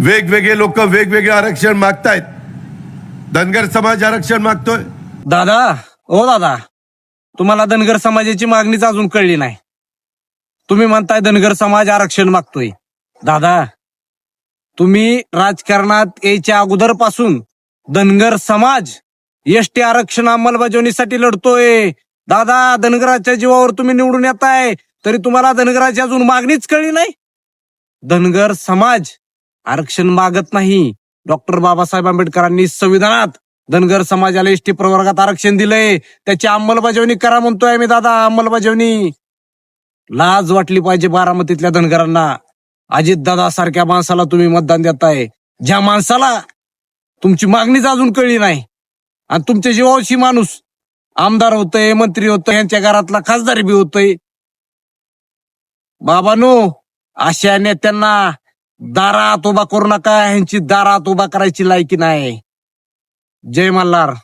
वेगवेगळे लोक वेगवेगळे आरक्षण मागतायत. धनगर समाज आरक्षण मागतोय. दादा ओ दादा तुम्हाला धनगर समाजाची मागणीच अजून कळली नाही. तुम्ही म्हणताय धनगर समाज आरक्षण मागतोय. दादा तुम्ही राजकारणात यायच्या अगोदरपासून धनगर समाज एसटी आरक्षण अंमलबजावणीसाठी लढतोय. दादा धनगराच्या जीवावर तुम्ही निवडून येताय तरी तुम्हाला धनगराची अजून मागणीच कळली नाही. धनगर समाज आरक्षण मागत नाही. डॉक्टर बाबासाहेब आंबेडकरांनी संविधानात धनगर समाजाला एसटी प्रवर्गात आरक्षण दिलंय. त्याची अंमलबजावणी करा म्हणतोय आम्ही दादा अंमलबजावणी. लाज वाटली पाहिजे बारामतीतल्या धनगरांना. अजित दादा सारख्या माणसाला तुम्ही मतदान देताय. ज्या माणसाला तुमची मागणीच अजून कळली नाही. आणि तुमच्या जीवावशी माणूस आमदार होतय मंत्री होतय यांच्या घरातला खासदार बी होतय. बाबानो अशा नेत्यांना दारात उभा करू नका ह्यांची दारात उभा करायची लायकी नाही. जय मल्हार.